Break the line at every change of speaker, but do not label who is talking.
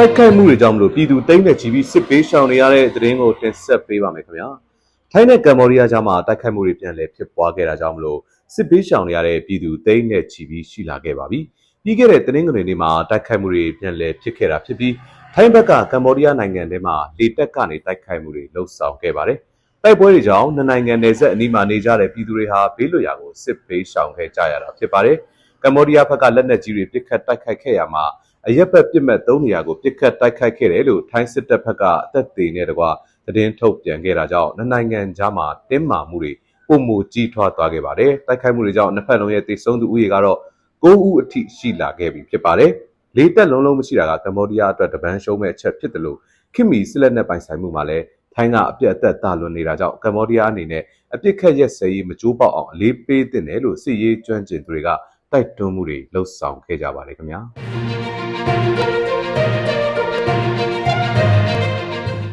တိုက်ခိုက်မှုတွေကြောင့်မလို့ပြည်သူတိမ့်တဲ့ချီပြီးစစ်ပေးရှောင်နေရတဲ့သတင်းကိုတင်ဆက်ပေးပါမယ်ခင်ဗျာထိုင်းနဲ့ကမ္ဘောဒီးယားကြားမှာတိုက်ခိုက်မှုတွေပြန်လည်ဖြစ်ပွားခဲ့တာကြောင့်မလို့စစ်ပေးရှောင်နေရတဲ့ပြည်သူတိမ့်တဲ့ချီပြီးရှိလာခဲ့ပါပြီပြီးခဲ့တဲ့သတင်းတွေနေ့မှာတိုက်ခိုက်မှုတွေပြန်လည်ဖြစ်ခဲ့တာဖြစ်ပြီးထိုင်းဘက်ကကမ္ဘောဒီးယားနိုင်ငံထဲမှာလေတက်ကနေတိုက်ခိုက်မှုတွေလှုပ်ဆောင်ခဲ့ပါတယ်တိုက်ပွဲတွေကြောင့်နှစ်နိုင်ငံနယ်စပ်အနီးမှာနေကြတဲ့ပြည်သူတွေဟာဘေးလွတ်ရာကိုစစ်ပေးရှောင်ခဲ့ကြရတာဖြစ်ပါတယ်ကမ္ဘောဒီးယားဘက်ကလက်နက်ကြီးတွေပစ်ခတ်တိုက်ခိုက်ခဲ့ရမှာ အရက်ဘက်ပြစ်မဲ့၃နေရာကိုပြစ်ခတ်တိုက်ခိုက်ခဲ့တယ်လို့ထိုင်းစစ်တပ်ဘက်ကအသက်သေးနဲ့တကွသတင်းထုတ်ပြန်ခဲ့တာကြောင့်နှစ်နိုင်ငံကြားမှာတင်းမာမှုတွေပုံမူကြီးထွားသွားခဲ့ပါတယ်တိုက်ခိုက်မှုတွေကြောင့်နှစ်ဖက်လုံးရဲ့တိတ်ဆုံးသူဥယေကတော့9ဦးအထိရှိလာခဲ့ပြီဖြစ်ပါတယ်လေးတက်လုံးလုံးမရှိတာကကမ္ဘောဒီးယားအတွက်တပန်းရှုံးမဲ့အချက်ဖြစ်တယ်လို့ခင်မီစစ်လက်နက်ပိုင်ဆိုင်မှုမှာလည်းထိုင်းကအပြတ်အသက်တာလွန်နေတာကြောင့်ကမ္ဘောဒီးယားအနေနဲ့အပြစ်ခတ်ရက်စဲရေးမကြိုးပေါက်အောင်အလေးပေးတင်တယ်လို့စစ်ရေးကျွမ်းကျင်သူတွေကတိုက်တွန်းမှုတွေလှုံ့ဆော်ခဲ့ကြပါတယ်ခင်ဗျာ thank you.